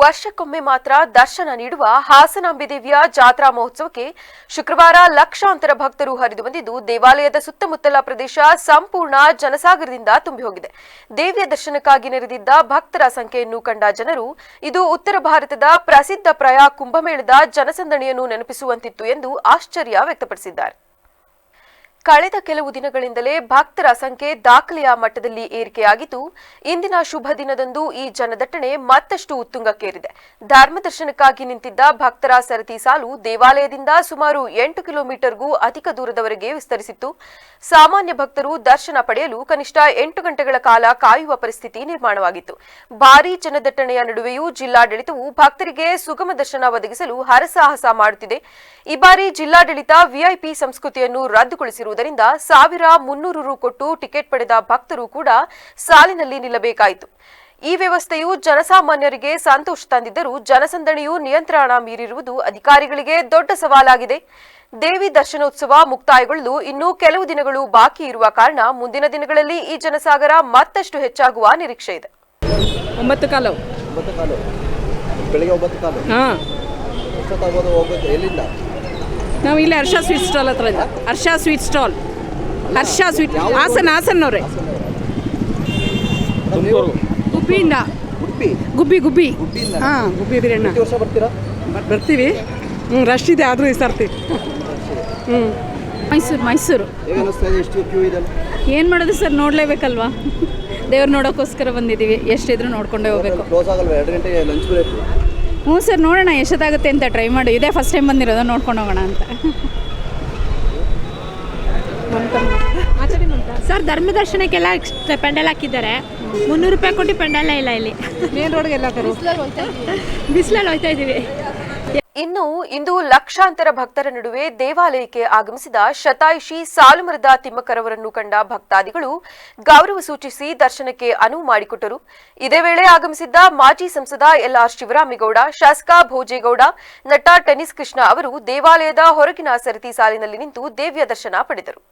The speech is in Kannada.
ವರ್ಷಕ್ಕೊಮ್ಮೆ ಮಾತ್ರ ದರ್ಶನ ನೀಡುವ ಹಾಸನಾಂಬೆ ದೇವಿಯ ಜಾತ್ರಾ ಮಹೋತ್ಸವಕ್ಕೆ ಶುಕ್ರವಾರ ಲಕ್ಷಾಂತರ ಭಕ್ತರು ಹರಿದು ಬಂದಿದ್ದು, ದೇವಾಲಯದ ಸುತ್ತಮುತ್ತಲ ಪ್ರದೇಶ ಸಂಪೂರ್ಣ ಜನಸಾಗರದಿಂದ ತುಂಬಿ ಹೋಗಿದೆ ದೇವಿಯ ದರ್ಶನಕ್ಕಾಗಿ ನೆರೆದಿದ್ದ ಭಕ್ತರ ಸಂಖ್ಯೆಯನ್ನು ಕಂಡ ಜನರು, ಇದು ಉತ್ತರ ಭಾರತದ ಪ್ರಸಿದ್ಧ ಪ್ರಯಾ ಕುಂಭಮೇಳದ ಜನಸಂದಣಿಯನ್ನು ನೆನಪಿಸುವಂತಿತ್ತು ಎಂದು ಆಶ್ಚರ್ಯ ವ್ಯಕ್ತಪಡಿಸಿದ್ದಾರೆ. ಕಳೆದ ಕೆಲವು ದಿನಗಳಿಂದಲೇ ಭಕ್ತರ ಸಂಖ್ಯೆ ದಾಖಲೆಯ ಮಟ್ಟದಲ್ಲಿ ಏರಿಕೆಯಾಗಿದ್ದು, ಇಂದಿನ ಶುಭ ದಿನದಂದು ಈ ಜನದಟ್ಟಣೆ ಮತ್ತಷ್ಟು ಉತ್ತುಂಗಕ್ಕೇರಿದೆ. ಧರ್ಮ ದರ್ಶನಕ್ಕಾಗಿ ನಿಂತಿದ್ದ ಭಕ್ತರ ಸರತಿ ಸಾಲು ದೇವಾಲಯದಿಂದ ಸುಮಾರು ಎಂಟು ಕಿಲೋಮೀಟರ್ಗೂ ಅಧಿಕ ದೂರದವರೆಗೆ ವಿಸ್ತರಿಸಿತ್ತು. ಸಾಮಾನ್ಯ ಭಕ್ತರು ದರ್ಶನ ಪಡೆಯಲು ಕನಿಷ್ಠ ಎಂಟು ಗಂಟೆಗಳ ಕಾಲ ಕಾಯುವ ಪರಿಸ್ಥಿತಿ ನಿರ್ಮಾಣವಾಗಿತ್ತು. ಭಾರೀ ಜನದಟ್ಟಣೆಯ ನಡುವೆಯೂ ಜಿಲ್ಲಾಡಳಿತವು ಭಕ್ತರಿಗೆ ಸುಗಮ ದರ್ಶನ ಒದಗಿಸಲು ಹರಸಾಹಸ ಮಾಡುತ್ತಿದೆ. ಈ ಬಾರಿ ಜಿಲ್ಲಾಡಳಿತ ವಿಐಪಿ ಸಂಸ್ಕೃತಿಯನ್ನು ರದ್ದುಗೊಳಿಸಿರುವುದರಿಂದ ಸಾವಿರ ಮುನ್ನೂರು ರು ಕೊಟ್ಟು ಟಿಕೆಟ್ ಪಡೆದ ಭಕ್ತರು ಕೂಡ ಸಾಲಿನಲ್ಲಿ ನಿಲ್ಲಬೇಕಾಯಿತು. ಈ ವ್ಯವಸ್ಥೆಯು ಜನಸಾಮಾನ್ಯರಿಗೆ ಸಂತೋಷ ತಂದಿದ್ದರೂ ಜನಸಂದಣಿಯು ನಿಯಂತ್ರಣ ಮೀರಿರುವುದು ಅಧಿಕಾರಿಗಳಿಗೆ ದೊಡ್ಡ ಸವಾಲಾಗಿದೆ. ದೇವಿ ದರ್ಶನೋತ್ಸವ ಮುಕ್ತಾಯಗೊಳ್ಳಲು ಇನ್ನೂ ಕೆಲವು ದಿನಗಳು ಬಾಕಿ ಇರುವ ಕಾರಣ ಮುಂದಿನ ದಿನಗಳಲ್ಲಿ ಈ ಜನಸಾಗರ ಮತ್ತಷ್ಟು ಹೆಚ್ಚಾಗುವ ನಿರೀಕ್ಷೆ ಇದೆ. ಒಂಬತ್ತು ಕಾಲು. ಒಂಬತ್ತು ಕಾಲು. ಬೆಳಿಗ್ಗೆ ಒಂಬತ್ತು ಕಾಲು. ಹಾಂ. ಎಷ್ಟೊತ್ತಾಗ್ಬೋದು ಹೋಗ್ಬೇಕು? ಎಲ್ಲಿಂದ? ನಾವು ಇಲ್ಲಿ ಹರ್ಷ ಸ್ವೀಟ್ ಸ್ಟಾಲ್ ಹತ್ರ ಇದ್ದ Harsha sweet stall. Harsha sweet. Hassan ಹಾಸನ್ನವ್ರೆ ನೀವು ಗುಬ್ಬಿಯಿಂದ. ಗುಬ್ಬಿ? ಗುಬ್ಬಿ ಹಾ ಗುಬ್ಬಿ ಬಿರಿಯಣ್ಣ ಬರ್ತೀವಿ. ಹ್ಞೂ ರಶ್ ಇದೆ ಆದರೂ ಈ ಸರ್ತಿ. ಹ್ಞೂ ಮೈಸೂರು ಮೈಸೂರು. ಏನು ಮಾಡೋದು ಸರ್? ನೋಡಲೇಬೇಕಲ್ವಾ? ದೇವ್ರು ನೋಡೋಕ್ಕೋಸ್ಕರ ಬಂದಿದ್ದೀವಿ. ಎಷ್ಟಿದ್ರು ನೋಡ್ಕೊಂಡೇ ಹೋಗ್ಬೇಕು. ಹ್ಞೂ ಸರ್ ನೋಡೋಣ ಎಷ್ಟೊತ್ತಾಗುತ್ತೆ ಅಂತ ಟ್ರೈ ಮಾಡಿ. ಇದೇ ಫಸ್ಟ್ ಟೈಮ್ ಬಂದಿರೋದು ನೋಡ್ಕೊಂಡು ಹೋಗೋಣ ಅಂತ. ಸರ್ ಧರ್ಮ ದರ್ಶನಕ್ಕೆಲ್ಲ ಎಕ್ಸ್ಟ್ರಾ ಪೆಂಡಲ್ ಹಾಕಿದ್ದಾರೆ. ಮುನ್ನೂರು ರೂಪಾಯಿ ಕೊಟ್ಟು ಪೆಂಡಲ್ಲ ಇಲ್ಲ ಇಲ್ಲಿ. ಮೇನ್ ರೋಡ್ಗೆ ಎಲ್ಲ ತರು ಬಿಸಿಲಲ್ಲಿ ಹೋಯ್ತಾ ಇದ್ದೀವಿ ಇನ್ನು ಇಂದು ಲಕ್ಷಾಂತರ ಭಕ್ತರ ನಡುವೆ ದೇವಾಲಯಕ್ಕೆ ಆಗಮಿಸಿದ ಶತಾಯುಷಿ ಸಾಲುಮರದ ತಿಮ್ಮಕ್ಕರವರನ್ನು ಕಂಡ ಭಕ್ತಾದಿಗಳು ಗೌರವ ಸೂಚಿಸಿ ದರ್ಶನಕ್ಕೆ ಅನುವು ಮಾಡಿಕೊಟ್ಟರು. ಇದೇ ವೇಳೆ ಆಗಮಿಸಿದ್ದ ಮಾಜಿ ಸಂಸದ ಎಲ್ಆರ್ ಶಿವರಾಮೇಗೌಡ, ಶಾಸಕ ಭೋಜೇಗೌಡ, ನಟ ಟೆನಿಸ್ ಕೃಷ್ಣ ಅವರು ದೇವಾಲಯದ ಹೊರಗಿನ ಸರತಿ ಸಾಲಿನಲ್ಲಿ ನಿಂತು ದೇವ್ಯ ದರ್ಶನ ಪಡೆದರು.